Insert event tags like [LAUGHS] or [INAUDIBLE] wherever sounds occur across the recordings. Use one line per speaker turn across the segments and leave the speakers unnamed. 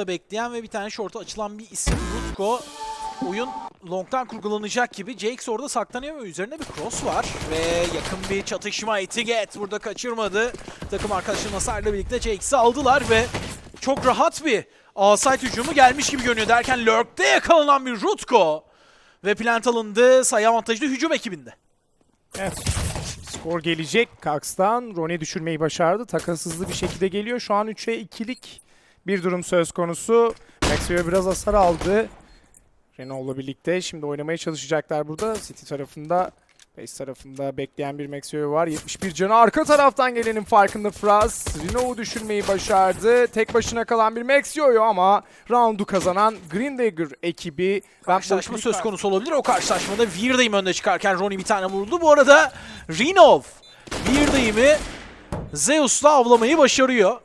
long'da bekleyen ve bir tane short'a açılan bir isim Rutko. Oyun long'dan kurgulanacak gibi. Jax orada saklanıyor ve üzerine bir cross var. Ve yakın bir çatışma. Etiget burada kaçırmadı. Takım arkadaşı Nasar'la birlikte Jax'i aldılar ve çok rahat bir A-side hücumu gelmiş gibi görünüyor derken Lurk'te yakalanan bir Rutko. Ve plant alındı sayı avantajlı hücum ekibinde.
Evet. Skor gelecek Kax'tan. Rone düşürmeyi başardı. Takas bir şekilde geliyor. Şu an 3'e 2'lik bir durum söz konusu. Maxwell biraz hasar aldı. Renault'la birlikte şimdi oynamaya çalışacaklar burada. City tarafında, base tarafında bekleyen bir Maxwell var. 71 canı arka taraftan gelenin farkında Fraz. Renault'u düşürmeyi başardı. Tek başına kalan bir Maxwell ama roundu kazanan Green Dagger ekibi. Ben
Karşılaşma söz konusu olabilir. O karşılaşmada Virdayım önde çıkarken Ronnie bir tane vurdu. Bu arada Rinov Virdayım'ı Zeus'la avlamayı başarıyor.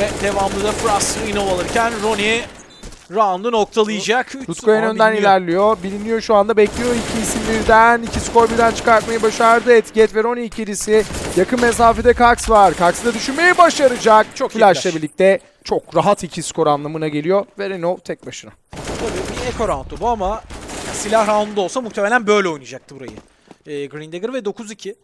Ve devamlı da Frost Rinov alırken Ronnie roundu noktalayacak.
Tutku en önden
biliniyor.
ilerliyor. Biliniyor şu anda bekliyor iki isim birden. iki skor birden çıkartmayı başardı. Etiket ve Roni ikilisi. Yakın mesafede Kax var. Kax'ı da düşürmeyi başaracak.
Çok
Flash'la
flash.
birlikte çok rahat iki skor anlamına geliyor. Ve Renault tek başına.
Tabii bir eco roundu bu ama silah roundu olsa muhtemelen böyle oynayacaktı burayı. Ee, Green Dagger ve 9-2.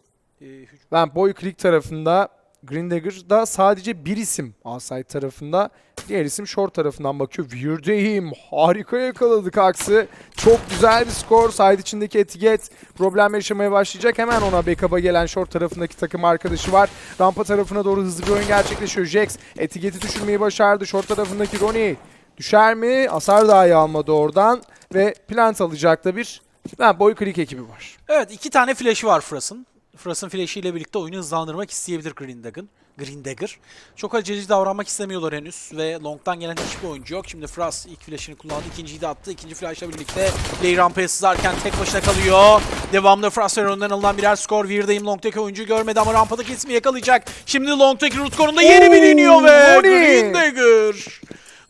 Ee,
Ben Boy Click tarafında Green Dagger'da sadece bir isim Aside tarafında. Diğer isim Short tarafından bakıyor. Weird'eyim. Harika yakaladı Kax'ı. Çok güzel bir skor. Side içindeki etiket problem yaşamaya başlayacak. Hemen ona backup'a gelen Short tarafındaki takım arkadaşı var. Rampa tarafına doğru hızlı bir oyun gerçekleşiyor. Jax etiketi düşürmeyi başardı. Short tarafındaki Ronnie düşer mi? Hasar dahi almadı oradan. Ve plant alacak da bir ben Boy Click ekibi var.
Evet iki tane flash'ı var Frost'ın. Frost'ın ile birlikte oyunu hızlandırmak isteyebilir Grindagger. Grindagger. Çok aceleci davranmak istemiyorlar henüz ve Long'dan gelen hiçbir oyuncu yok. Şimdi Frost ilk flash'ini kullandı, ikinciyi de attı. İkinci flash'la birlikte Ley rampaya sızarken tek başına kalıyor. Devamlı Frost'ın önünden alınan birer skor. Virdeyim Long'daki oyuncu görmedi ama rampadaki ismi yakalayacak. Şimdi Long'daki root konumda yeni
bir
iniyor ve Grindagger.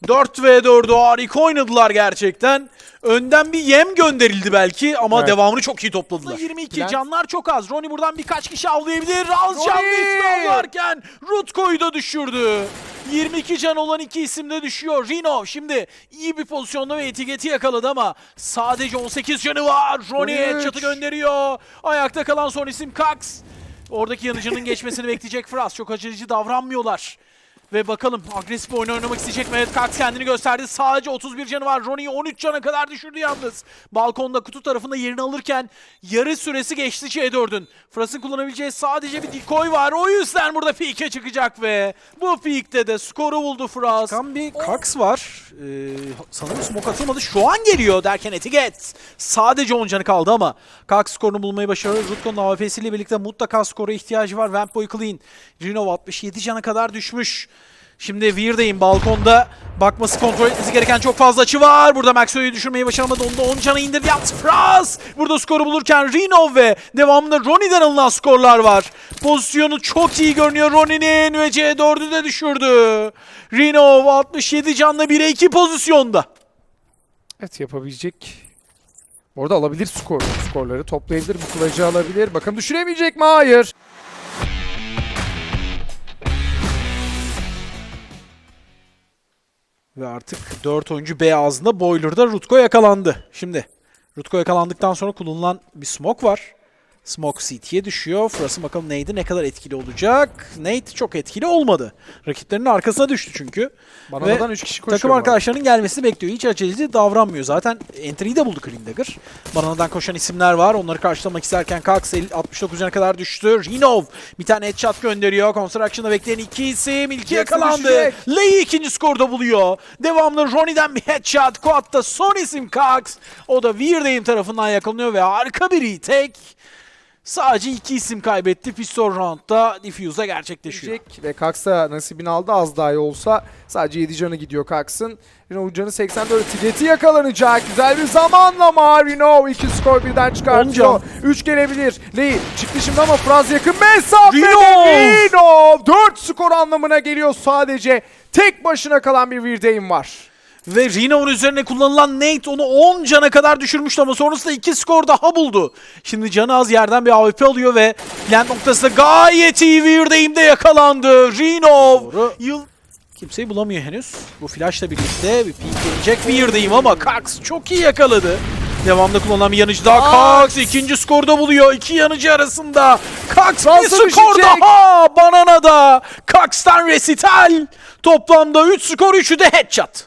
4v4'ü harika oynadılar gerçekten. Önden bir yem gönderildi belki ama
evet.
devamını çok iyi topladılar. 22
Bilal.
canlar çok az. Roni buradan birkaç kişi avlayabilir. Az canlı ismi avlarken Rutko'yu da düşürdü. 22 can olan iki isim de düşüyor. Rino şimdi iyi bir pozisyonda ve etiketi yakaladı ama sadece 18 canı var.
Roni
headshot'ı gönderiyor. Ayakta kalan son isim Kax. Oradaki yanıcının geçmesini [LAUGHS] bekleyecek Fras. Çok acıcı davranmıyorlar. Ve bakalım agresif oyun oynamak isteyecek mi? Evet kendini gösterdi. Sadece 31 canı var. Ronnie'yi 13 cana kadar düşürdü yalnız. Balkonda kutu tarafında yerini alırken yarı süresi geçti C4'ün. Fras'ın kullanabileceği sadece bir decoy var. O yüzden burada peek'e çıkacak ve bu peek'te de skoru buldu Fras. Kan bir Kax var. Ee, sanırım smoke atılmadı. Şu an geliyor derken Etiket. Sadece 10 canı kaldı ama Kax skorunu bulmayı başarıyor. Rutko'nun AWP'siyle birlikte mutlaka skora ihtiyacı var. Vampboy Clean. Rino 67 cana kadar düşmüş. Şimdi Weird'ayım balkonda. Bakması kontrol etmesi gereken çok fazla açı var. Burada Maxwell'i düşürmeyi başaramadı. Onu da 10 cana indirdi. Yalnız Fraz burada skoru bulurken Reno ve devamında Ronnie'den alınan skorlar var. Pozisyonu çok iyi görünüyor Ronnie'nin ve C4'ü de düşürdü. Reno 67 canlı 1'e 2 pozisyonda.
Evet yapabilecek. Bu arada alabilir skor. Skorları toplayabilir. Bu kılıcı alabilir. Bakın düşüremeyecek mi? Hayır.
Ve artık 4 oyuncu B ağzında Boiler'da Rutko yakalandı. Şimdi Rutko yakalandıktan sonra kullanılan bir smoke var. Smoke CT'ye düşüyor. Frost'un bakalım neydi ne kadar etkili olacak. Nate çok etkili olmadı. Rakiplerinin arkasına düştü çünkü.
Bananadan 3 kişi koşuyor.
Takım arkadaşlarının gelmesini bekliyor. Hiç aceleci davranmıyor. Zaten entry'yi de buldu Green Dagger. Bananadan koşan isimler var. Onları karşılamak isterken Cox 69 cana kadar düştü. Rinov bir tane headshot gönderiyor. Construction'da bekleyen iki isim. İlki yakalandı. Lei ikinci skorda buluyor. Devamlı Ronnie'den bir headshot. Quad'da son isim Cox. O da Weird'ayım tarafından yakalanıyor ve harika bir retake. Sadece iki isim kaybetti. Pistol Round'da Diffuse'a gerçekleşiyor.
Ve Kax'a nasibini aldı az daha iyi olsa. Sadece 7 canı gidiyor Kax'ın. Rino canı 84. Tigeti yakalanacak. Güzel bir zamanlama. Rino 2 skor birden çıkartıyor. 3 gelebilir. Lee çıktı şimdi ama Fraz yakın mesafede.
Rino!
Rino 4 skor anlamına geliyor sadece. Tek başına kalan bir Virdeyim var.
Ve Reno'nun üzerine kullanılan Nate onu 10 cana kadar düşürmüştü ama sonrasında 2 skor daha buldu. Şimdi canı az yerden bir AWP alıyor ve plant noktasında gayet iyi Weird'aim'de yakalandı. Reno yıl kimseyi bulamıyor henüz. Bu flashla birlikte bir peek gelecek Weird'aim ama Cox çok iyi yakaladı. Devamda kullanılan bir yanıcı daha. Cox ikinci skorda buluyor. İki yanıcı arasında. Cox bir skor
düşecek.
daha. Banana'da. Cox'tan resital. Toplamda 3 skor 3'ü de headshot.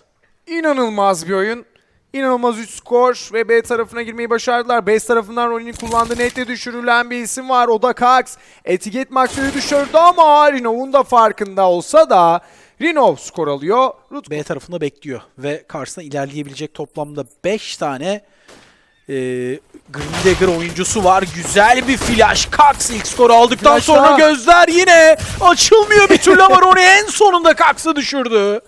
İnanılmaz bir oyun. İnanılmaz 3 skor ve B tarafına girmeyi başardılar. Base tarafından rolünü kullandı. Nette düşürülen bir isim var. O da Kax. Etiket Maxwell'i düşürdü ama Rinov'un da farkında olsa da Rinov skor alıyor. Rut
B tarafında bekliyor ve karşısına ilerleyebilecek toplamda 5 tane e, Green Dagger oyuncusu var. Güzel bir flash. Cox ilk skoru aldıktan
Flash
sonra gözler yine açılmıyor bir türlü ama onu en sonunda Cox'ı düşürdü.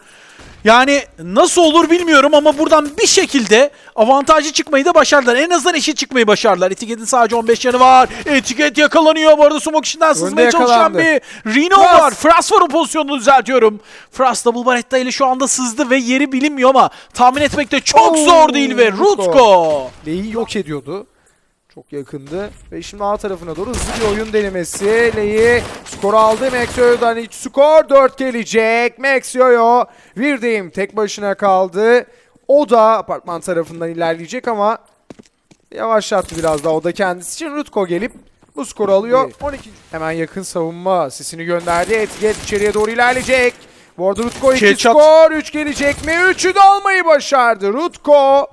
Yani nasıl olur bilmiyorum ama buradan bir şekilde avantajlı çıkmayı da başardılar. En azından eşit çıkmayı başardılar. Etiket'in sadece 15 canı var. Etiket yakalanıyor. Bu arada smoke içinden sızmaya çalışan bir Reno
Fras.
var. Fras var o pozisyonunu düzeltiyorum. Fras double barretta ile şu anda sızdı ve yeri bilinmiyor ama tahmin etmek de çok
Oo,
zor değil ve
Rutko. Lee'yi yok ediyordu. Çok yakındı. Ve şimdi A tarafına doğru hızlı bir oyun denemesi. Lee skor aldı. Maxio'dan hiç skor. 4 gelecek. Maxio. Virdeyim tek başına kaldı. O da apartman tarafından ilerleyecek ama yavaşlattı biraz daha. O da kendisi için Rutko gelip bu skoru alıyor. 12. Hemen yakın savunma sesini gönderdi. Etiket içeriye doğru ilerleyecek. Bu arada Rutko 2
Headshot.
skor. 3 gelecek mi? 3'ü de almayı başardı. Rutko.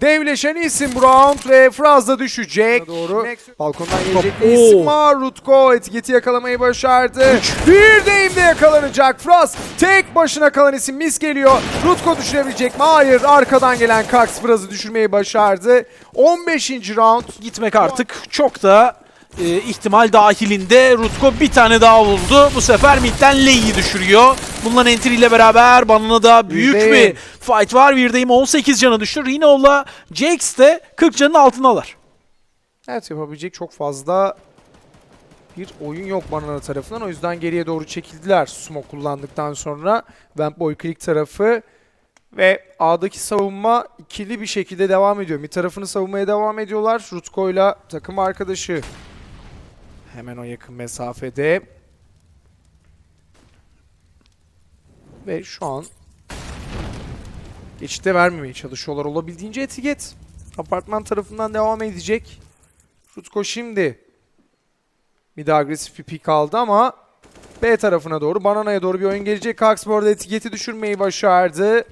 Devleşen isim bu round ve Frazda düşecek. Doğru. Balkondan gelecek var. Rutko etiketi yakalamayı başardı. Bir deyimde yakalanacak. Fraz tek başına kalan isim mis geliyor. Rutko düşürebilecek mi? Hayır. Arkadan gelen Kax Fraz'ı düşürmeyi başardı. 15. round.
Gitmek artık çok da e, ihtimal dahilinde. Rutko bir tane daha buldu. Bu sefer midden Lei'yi düşürüyor. Bununla Entry ile beraber Banana da büyük
Virdeyim.
bir fight var. Virdeyim 18 canı düştü. Reno'la Jax de 40 canın altındalar.
Evet yapabilecek çok fazla bir oyun yok Banana tarafından. O yüzden geriye doğru çekildiler smoke kullandıktan sonra. Vamp Boy Click tarafı ve A'daki savunma ikili bir şekilde devam ediyor. Bir tarafını savunmaya devam ediyorlar. Rutko'yla takım arkadaşı hemen o yakın mesafede. Ve şu an geçişte vermemeye çalışıyorlar. Olabildiğince etiket. Apartman tarafından devam edecek. Rutko şimdi bir de agresif bir pik aldı ama B tarafına doğru, Banana'ya doğru bir oyun gelecek. Kax bu arada etiketi düşürmeyi başardı.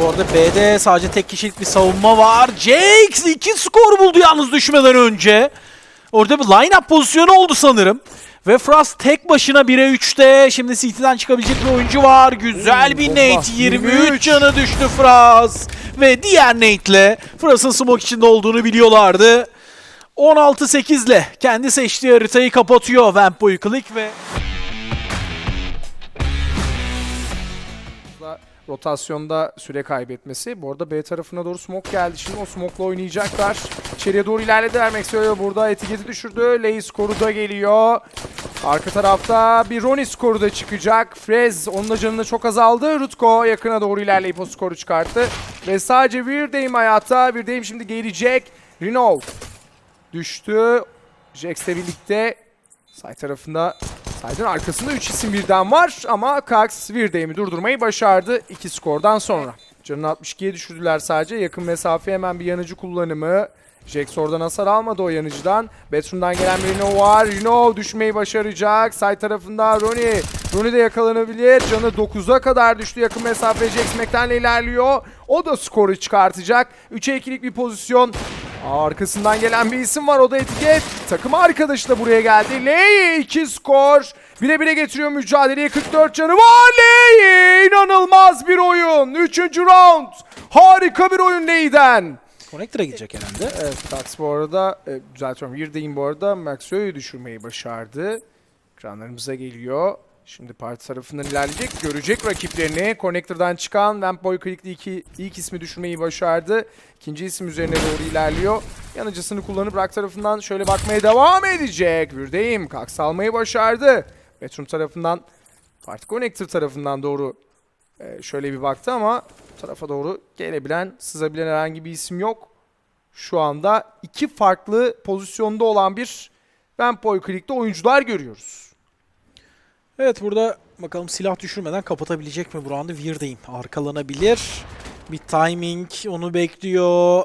Bu arada B'de sadece tek kişilik bir savunma var. Jax 2 skor buldu yalnız düşmeden önce. Orada bir line-up pozisyonu oldu sanırım. Ve Frost tek başına 1'e 3'te. Şimdi CT'den çıkabilecek bir oyuncu var. Güzel bir
bomba.
Nate. 23
23.
canı düştü Frost. Ve diğer Nate'le Frost'ın smoke içinde olduğunu biliyorlardı. 16-8 ile kendi seçtiği haritayı kapatıyor Vampo'yu Click ve
rotasyonda süre kaybetmesi. Bu arada B tarafına doğru smoke geldi. Şimdi o smoke'la oynayacaklar. İçeriye doğru ilerlediler. Maxwell burada etiketi düşürdü. Lay skoru da geliyor. Arka tarafta bir Ronnie skoru da çıkacak. Frez onun da canını çok azaldı. Rutko yakına doğru ilerleyip o skoru çıkarttı. Ve sadece bir deyim hayatta. Bir deyim şimdi gelecek. Rinov düştü. Jax'le birlikte side tarafında Side'ın arkasında 3 isim birden var ama Kax Virdeyim'i durdurmayı başardı 2 skordan sonra. Canını 62'ye düşürdüler sadece. Yakın mesafe hemen bir yanıcı kullanımı. Jax oradan hasar almadı o yanıcıdan. Bedroom'dan gelen bir Reno var. Reno düşmeyi başaracak. Side tarafında Ronnie. Ronnie de yakalanabilir. Canı 9'a kadar düştü yakın mesafe. Jax McLean'le ilerliyor. O da skoru çıkartacak. 3'e 2'lik bir pozisyon. Arkasından gelen bir isim var. O da etiket. Takım arkadaşı da buraya geldi. Ley 2 skor. Bire bire getiriyor mücadeleye. 44 canı var. Ley inanılmaz bir oyun. 3. round. Harika bir oyun Ley'den.
Connector'a gidecek herhalde.
Evet Tax bu arada e, düzeltiyorum. Bu arada Maxio'yu düşürmeyi başardı. Ekranlarımıza geliyor. Şimdi parti tarafından ilerleyecek. Görecek rakiplerini. Connector'dan çıkan Vampboy Click'li iki, ilk ismi düşürmeyi başardı. İkinci isim üzerine doğru ilerliyor. Yanıcısını kullanıp rak tarafından şöyle bakmaya devam edecek. Virdeyim. Kax almayı başardı. Betrum tarafından Parti Connector tarafından doğru Ee, şöyle bir baktı ama tarafa doğru gelebilen, sızabilen herhangi bir isim yok. Şu anda iki farklı pozisyonda olan bir Vampoy Click'te oyuncular görüyoruz.
Evet burada bakalım silah düşürmeden kapatabilecek mi bu roundu? Weird'eyim. Arkalanabilir. Bir timing onu bekliyor.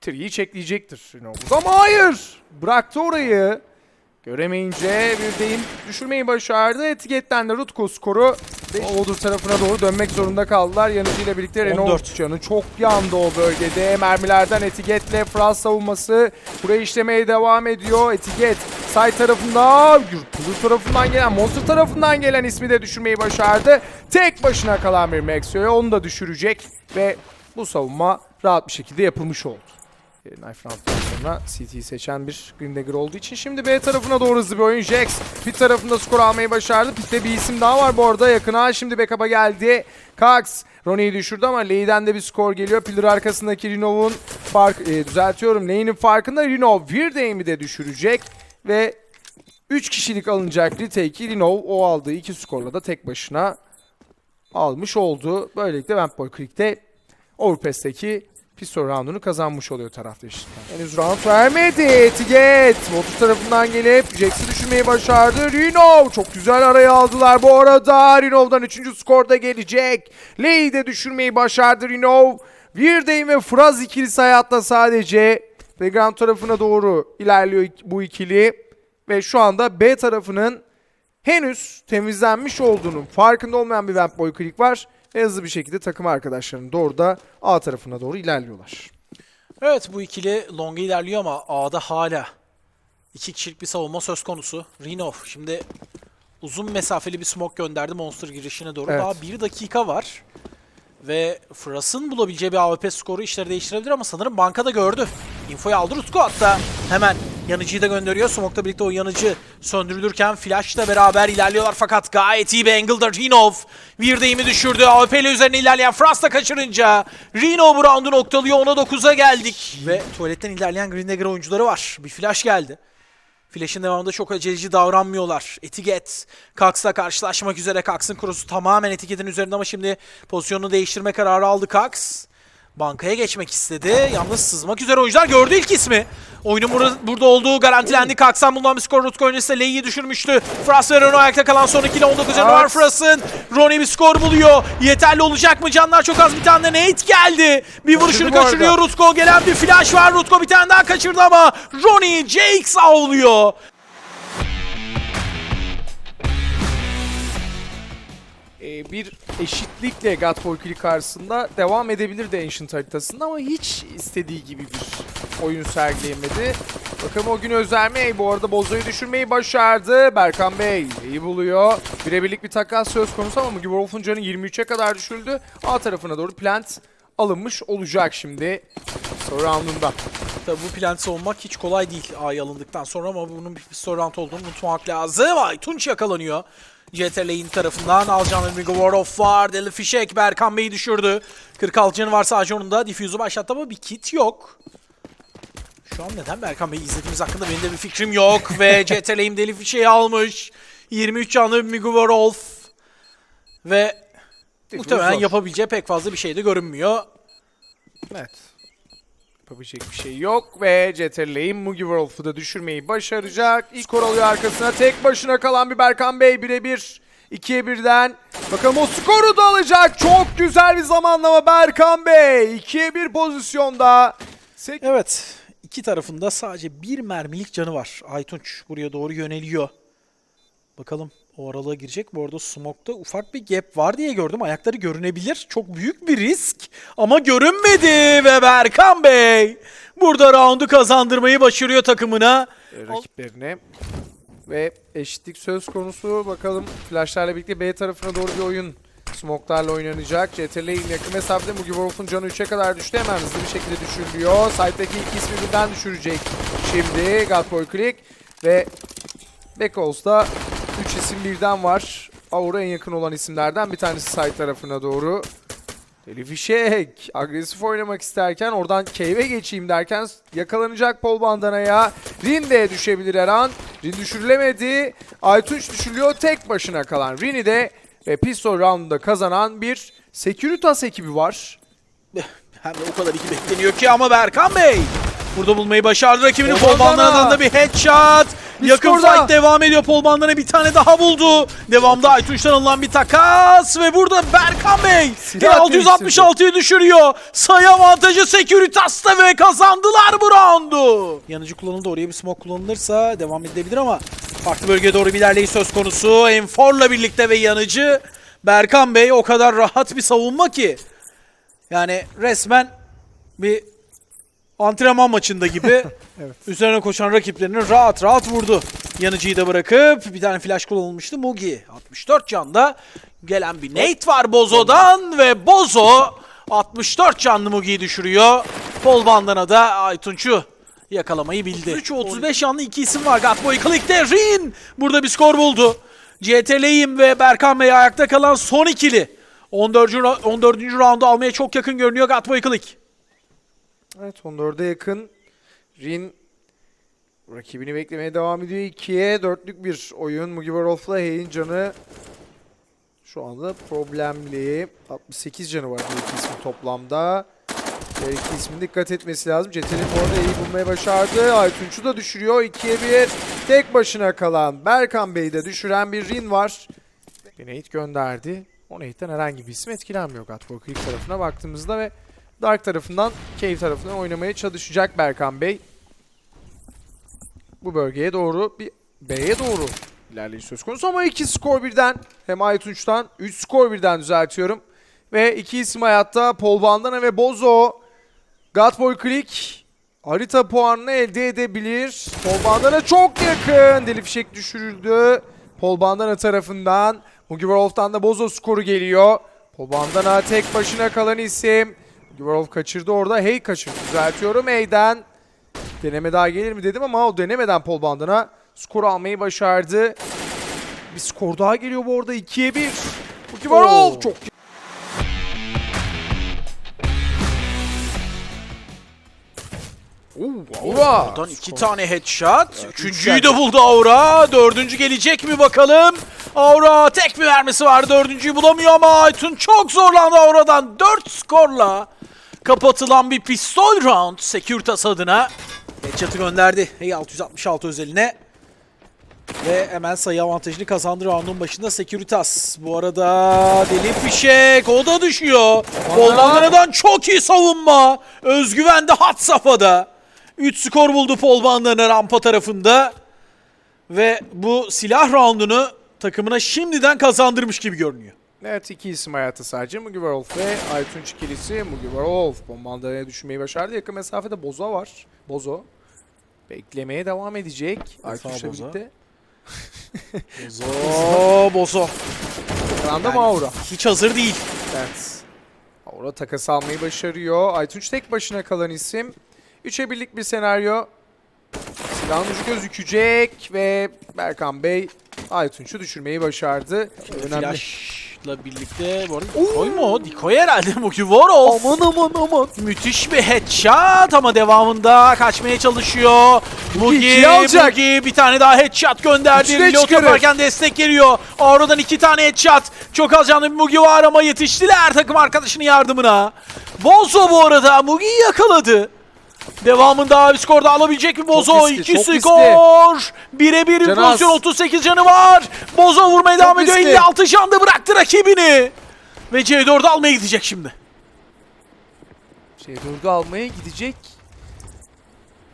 Tri'yi çekleyecektir. Ama hayır! Bıraktı orayı. Göremeyince bir deyim düşürmeyi başardı. Etiketlendi Rutko skoru. Odur tarafına doğru dönmek zorunda kaldılar. Yanıcıyla birlikte Renault
14.
canı çok yandı o bölgede. Mermilerden etiketle Frans savunması burayı işlemeye devam ediyor. Etiket side tarafında Yurtulu tarafından gelen Monster tarafından gelen ismi de düşürmeyi başardı. Tek başına kalan bir Maxio'ya onu da düşürecek ve bu savunma rahat bir şekilde yapılmış oldu. Knife Round'dan sonra CT'yi seçen bir Green Dagger olduğu için şimdi B tarafına doğru hızlı bir oyun. Jax pit tarafında skor almayı başardı. Pit'te bir isim daha var bu arada yakına. Şimdi backup'a geldi. Kax Ronnie'yi düşürdü ama Ley'den de bir skor geliyor. Pillar arkasındaki Rinov'un fark e, düzeltiyorum. Lane'in farkında Rinov Virdame'i de düşürecek ve 3 kişilik alınacak retake'i Rinov o aldığı iki skorla da tek başına almış oldu. Böylelikle Vampire Creek'te Overpass'teki pistol roundunu kazanmış oluyor taraftaşlar. Henüz round vermedi. Tiget. Motus tarafından gelip Jax'i düşürmeyi başardı. Rinov çok güzel araya aldılar bu arada. Rinov'dan 3. skor da gelecek. Lei'yi de düşürmeyi başardı Rinov. Virdey ve Fraz ikilisi hayatta sadece. Background tarafına doğru ilerliyor bu ikili. Ve şu anda B tarafının henüz temizlenmiş olduğunun farkında olmayan bir Vampboy Creek var. Hızlı bir şekilde takım arkadaşlarının doğru da A tarafına doğru ilerliyorlar.
Evet bu ikili longa ilerliyor ama A'da hala iki kişilik bir savunma söz konusu. Rinov şimdi uzun mesafeli bir smoke gönderdi Monster girişine doğru.
Evet.
Daha bir dakika var. Ve Fras'ın bulabileceği bir AWP skoru işleri değiştirebilir ama sanırım bankada gördü. Infoyu aldı Rutko hatta hemen yanıcıyı da gönderiyor. Smoke'la birlikte o yanıcı söndürülürken Flash'la beraber ilerliyorlar fakat gayet iyi bir angle'da Rinov. Virdeyimi düşürdü. AWP ile üzerine ilerleyen Fras da kaçırınca Rino bu roundu noktalıyor. 10'a 9'a geldik. Ve tuvaletten ilerleyen Green Dagger oyuncuları var. Bir flash geldi. Flash'ın devamında çok aceleci davranmıyorlar. Etiket, Kax'la karşılaşmak üzere. Kax'ın cross'u tamamen etiketin üzerinde ama şimdi pozisyonunu değiştirme kararı aldı Kax. Bankaya geçmek istedi. Yalnız sızmak üzere oyuncular gördü ilk ismi. Oyunun burada, burada olduğu garantilendi. Kax'tan bulunan bir skor Rutko öncesinde Lei'yi düşürmüştü. Fras ve Ronnie ayakta kalan son 2 ile 19 canı var. Fras'ın. Ronnie bir skor buluyor. Yeterli olacak mı? Canlar çok az bir tane Nate geldi. Bir vuruşunu kaçırıyor Rutko. Gelen bir flash var. Rutko bir tane daha kaçırdı ama Ronnie Jakes avlıyor.
Bir eşitlikle Creek karşısında devam edebilirdi Ancient haritasında ama hiç istediği gibi bir oyun sergileyemedi. Bakalım o gün Özer Bey bu arada Bozo'yu düşürmeyi başardı. Berkan Bey iyi buluyor. Birebirlik bir takas söz konusu ama Wolf'un canı 23'e kadar düşüldü. A tarafına doğru plant alınmış olacak şimdi. Sonra roundunda.
Tabii bu plan savunmak hiç kolay değil A'yı alındıktan sonra ama bunun bir pistol round olduğunu unutmamak lazım. Ay Tunç yakalanıyor. CTRL'in tarafından alacağını bir War of var. Deli Fişek Berkan Bey'i düşürdü. 46 canı var sadece onun da. Diffuse'u başlattı ama bir kit yok. Şu an neden Berkan Bey'i izlediğimiz hakkında benim de bir fikrim yok. [LAUGHS] Ve CTRL'in Deli Fişek'i almış. 23 canlı bir Wolf. Ve muhtemelen
zor.
yapabileceği pek fazla bir şey de görünmüyor.
Evet. Yapabilecek bir şey yok ve Ceterley'in Mugi Wolf'u da düşürmeyi başaracak. İlk skor alıyor arkasına. Tek başına kalan bir Berkan Bey birebir. 2'ye birden. Bakalım o skoru da alacak. Çok güzel bir zamanlama Berkan Bey. 2'ye 1 pozisyonda. Sek-
Evet. iki tarafında sadece bir mermilik canı var. Aytunç buraya doğru yöneliyor. Bakalım o aralığa girecek. Bu arada Smoke'da ufak bir gap var diye gördüm. Ayakları görünebilir. Çok büyük bir risk. Ama görünmedi ve Berkan Bey burada roundu kazandırmayı başarıyor takımına.
e, rakiplerine. Ve eşitlik söz konusu. Bakalım flashlarla birlikte B tarafına doğru bir oyun. Smoke'larla oynanacak. CTRL'in yakın mesafede Mugi Wolf'un canı 3'e kadar düştü. Hemen hızlı bir şekilde düşürülüyor. Side'daki iki ismi birden düşürecek. Şimdi Godboy Click ve Beckos'da 3 isim birden var. Aura en yakın olan isimlerden bir tanesi side tarafına doğru. Deli Fişek agresif oynamak isterken oradan cave'e geçeyim derken yakalanacak Paul Bandana'ya. Rin de düşebilir her an. Rin düşürülemedi. Aytunç düşürülüyor tek başına kalan. Rin'i de ve pistol roundunda kazanan bir Securitas ekibi var. [LAUGHS]
Hem de o kadar iki bekleniyor ki ama Berkan Bey burada bulmayı başardı rakibini.
Bandana.
Bandana'dan da bir headshot.
Bir
Yakın
skor daha.
fight devam ediyor. Pol Bandana bir tane daha buldu. Devamda Aytunç'tan alınan bir takas ve burada Berkan Bey
Silah
666'yı düşürüyor. Sayı avantajı Securitas'ta ve kazandılar bu roundu. Yanıcı kullanıldı. Oraya bir smoke kullanılırsa devam edilebilir ama farklı bölgeye doğru bir ilerleyiş söz konusu. Enfor'la birlikte ve yanıcı Berkan Bey o kadar rahat bir savunma ki. Yani resmen bir antrenman maçında gibi [LAUGHS]
Evet.
üzerine koşan rakiplerini rahat rahat vurdu. Yanıcıyı da bırakıp bir tane flash kullanılmıştı. Mugi 64 canda gelen bir nade var Bozo'dan ve Bozo 64 canlı Mugi'yi düşürüyor. Pol bandana da Aytunç'u yakalamayı bildi. 3-35 yanlı iki isim var. Gatboy Click'te Rin burada bir skor buldu. CTL'yim ve Berkan Bey ayakta kalan son ikili. 14. ra- 14. roundu almaya çok yakın görünüyor Gatboy Click.
Evet 14'e yakın Rin rakibini beklemeye devam ediyor. 2'ye 4'lük bir oyun. Mugivarov'la Hey'in canı şu anda problemli. 68 canı var bu iki ismin toplamda. Diğer iki ismin dikkat etmesi lazım. Cetel'in bu arada iyi bulmayı başardı. Aytunç'u da düşürüyor. 2'ye 1. Tek başına kalan Berkan Bey'i de düşüren bir Rin var. Bir nade gönderdi. O nade'den herhangi bir isim etkilenmiyor Gatborg ilk tarafına baktığımızda ve Dark tarafından Cave tarafından oynamaya çalışacak Berkan Bey. Bu bölgeye doğru bir B'ye doğru ilerleyiş söz konusu ama iki skor birden hem Aytunç'tan 3 skor birden düzeltiyorum. Ve iki isim hayatta Paul Bandana ve Bozo. Godboy Click harita puanını elde edebilir. Paul Bandana çok yakın. Deli fişek düşürüldü. Paul Bandana tarafından. Mugivarov'tan da Bozo skoru geliyor. Paul Bandana tek başına kalan isim. Mugivarov kaçırdı orada. Hey kaçırdı. Düzeltiyorum Hey'den. Deneme daha gelir mi dedim ama o denemeden Paul Bandana skor almayı başardı. Bir skor daha geliyor bu arada 2'ye 1. Mugivarov
Oo.
çok Aura.
Oradan iki tane headshot. Üçüncüyü de buldu Aura. Dördüncü gelecek mi bakalım? Aura tek bir vermesi var. Dördüncüyü bulamıyor ama Aytun çok zorlandı Aura'dan. Dört skorla kapatılan bir pistol round Securitas adına. Headshot'ı gönderdi. Hey 666 özeline. Ve hemen sayı avantajını kazandı roundun başında Securitas. Bu arada deli fişek o da düşüyor. Polbandana'dan çok iyi savunma. Özgüven de hat safhada. 3 skor buldu Paul Bandana rampa tarafında. Ve bu silah roundunu takımına şimdiden kazandırmış gibi görünüyor.
Evet iki isim hayatta sadece Mugivarov ve Aytunç ikilisi. Mugivarov bombandaraya düşmeyi başardı. Yakın mesafede Bozo var. Bozo beklemeye devam edecek. Aytunç'la birlikte.
Bozo, Bozo.
Ekranda
Yani-
mı Aura?
Hiç hazır değil.
Evet. Aura takas almayı başarıyor. Aytunç tek başına kalan isim. Üçe birlik bir senaryo. Silahın ucu gözükecek ve Berkan Bey Aytunç'u düşürmeyi başardı. Önemli.
Flash'la birlikte bu arada Dikoy mu o? Dikoy herhalde Mukivorov.
Aman aman aman.
Müthiş bir headshot ama devamında kaçmaya çalışıyor. Mugi. Mugi bir tane daha headshot gönderdi. Reload yaparken destek geliyor. Aura'dan iki tane headshot. Çok az canlı bir Mugi var ama yetiştiler takım arkadaşının yardımına. Bozo bu arada Mugi'yi yakaladı. Devamında bir skor da alabilecek mi Bozo?
riskli,
İki
çok riskli.
skor. Birebir bir
Canı
pozisyon
az.
38 canı var. Bozo vurmaya devam ediyor.
riskli.
56 canlı bıraktı rakibini. Ve C4'ü almaya gidecek şimdi.
Şey dördü almaya gidecek.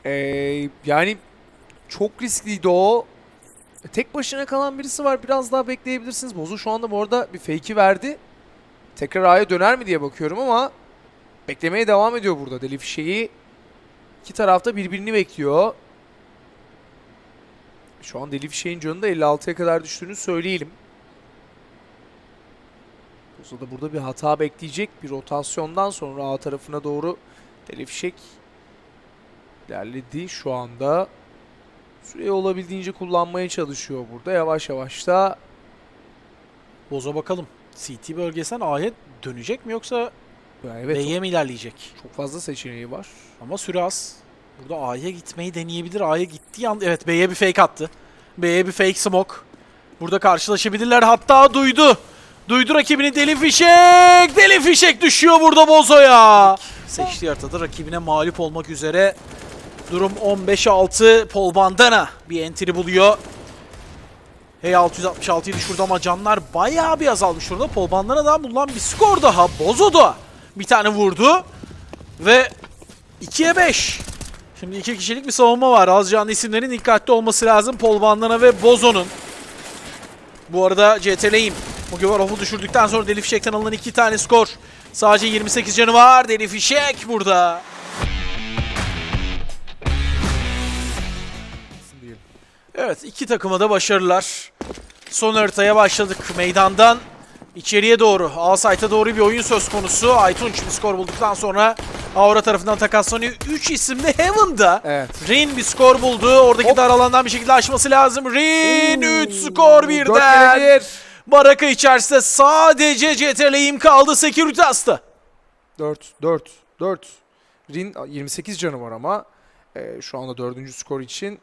Ee, yani çok riskliydi o. E, Tek başına kalan birisi var. Biraz daha bekleyebilirsiniz. Bozu şu anda bu arada bir fake'i verdi. Tekrar A'ya döner mi diye bakıyorum ama beklemeye devam ediyor burada. Deli fişeği iki tarafta birbirini bekliyor. Şu an Deli fişeğin canı da 56'ya kadar düştüğünü söyleyelim. Bozo da burada bir hata bekleyecek. Bir rotasyondan sonra A tarafına doğru Deli fişek ilerledi şu anda. Süreyi olabildiğince kullanmaya çalışıyor burada. Yavaş yavaş da
Boza bakalım. CT bölgesinden A'ya dönecek mi yoksa
yani evet
B'ye mi ilerleyecek?
çok fazla seçeneği var.
Ama süre az. Burada A'ya gitmeyi deneyebilir. A'ya gittiği an evet B'ye bir fake attı. B'ye bir fake smoke. Burada karşılaşabilirler. Hatta duydu. Duydu rakibini Deli Fişek. Deli Fişek düşüyor burada Bozo'ya. Seçtiği haritada rakibine mağlup olmak üzere. Durum 15-6. Paul Bandana bir entry buluyor. Hey 666'yı düşürdü ama canlar bayağı bir azalmış durumda. Paul Bandana'dan bulunan bir skor daha. Bozo da bir tane vurdu. Ve 2'ye 5. Şimdi iki kişilik bir savunma var. Az canlı isimlerin dikkatli olması lazım. Paul ve Bozo'nun. Bu arada CTL'yim. Mugivarov'u düşürdükten sonra Deli Fişek'ten alınan iki tane skor. Sadece 28 canı var. Deli Fişek burada. Evet iki takıma da başarılar. Son haritaya başladık. Meydandan içeriye doğru, A site'a doğru bir oyun söz konusu. Aytunç bir skor bulduktan sonra Aura tarafından takaslanıyor. 3 isimli Heaven'da.
Evet.
Rin bir skor buldu. Oradaki
Hop.
dar alandan bir şekilde aşması lazım. Rin 3 skor birden.
kere bir.
Baraka içerisinde sadece CTRL'im kaldı Securitas'ta.
4, 4, 4. Rin 28 canı var ama e, şu anda dördüncü skor için.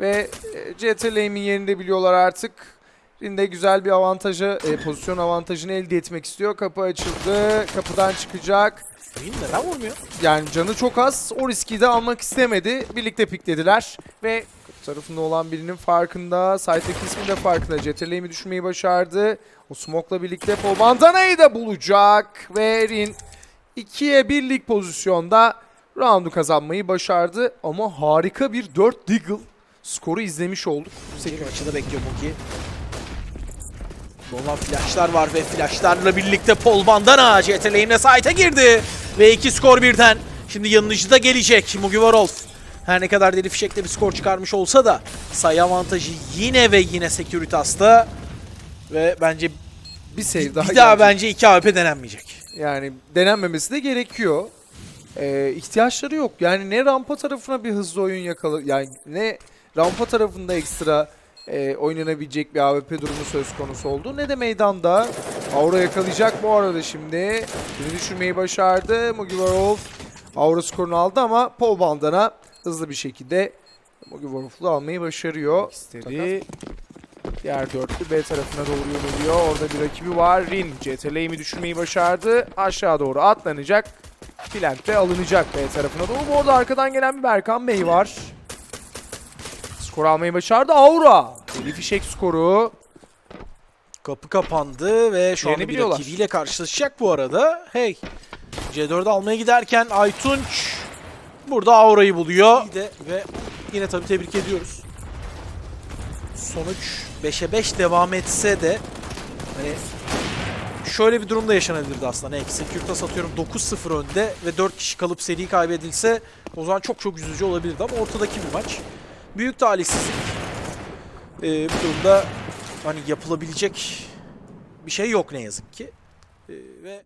Ve e, CT Lane'in yerinde biliyorlar artık. Rin de güzel bir avantajı, e, pozisyon avantajını elde etmek istiyor. Kapı açıldı. Kapıdan çıkacak.
Rin neden vurmuyor?
Yani canı çok az. O riski de almak istemedi. Birlikte piklediler. Ve tarafında olan birinin farkında. Side'deki ismin de farkında. Ceterleyimi düşürmeyi başardı. O smoke'la birlikte Paul Bandana'yı da bulacak. Ve Rin 2'ye 1'lik pozisyonda roundu kazanmayı başardı. Ama harika bir 4 Deagle skoru izlemiş olduk.
Sekiz maçı da bekliyor Mugi. Dolan flashlar var ve flashlarla birlikte Paul Bandana CTL'imle site'a girdi. Ve iki skor birden. Şimdi yanıcı da gelecek Mugivarov. Her ne kadar deli fişekle bir skor çıkarmış olsa da sayı avantajı yine ve yine Securitas'ta. Ve bence
Bir save daha
bir daha
gelecek.
bence 2 AWP denenmeyecek.
Yani denenmemesi de gerekiyor. Ee, ihtiyaçları yok. Yani ne rampa tarafına bir hızlı oyun yakalı yani ne rampa tarafında ekstra e, oynanabilecek bir AWP durumu söz konusu oldu. Ne de meydanda Aura yakalayacak bu arada şimdi. Bunu düşürmeyi başardı. Mugivarov Aura skorunu aldı ama Paul Bandana hızlı bir şekilde Mugivarov'u almayı başarıyor. İstedi. Diğer dörtlü B tarafına doğru yöneliyor. Orada bir rakibi var. Rin CTL'yi düşürmeyi başardı. Aşağı doğru atlanacak. Plant de alınacak B tarafına doğru. Bu arada arkadan gelen bir Berkan Bey var. Skor almayı başardı. Aura. Deli fişek skoru.
Kapı kapandı ve şu
Yerini
anda bir
biliyorlar.
rakibiyle karşılaşacak bu arada. Hey. C4'ü almaya giderken Aytunç burada Aura'yı buluyor. Bir de ve yine tabii tebrik ediyoruz. Sonuç 5'e 5 devam etse de hani şöyle bir durumda yaşanabilirdi aslında. Ne Securitas atıyorum 9-0 önde ve 4 kişi kalıp seri kaybedilse o zaman çok çok üzücü olabilirdi ama ortadaki bir maç. Büyük talihsizlik. Ee, bu durumda hani yapılabilecek bir şey yok ne yazık ki. Ee, ve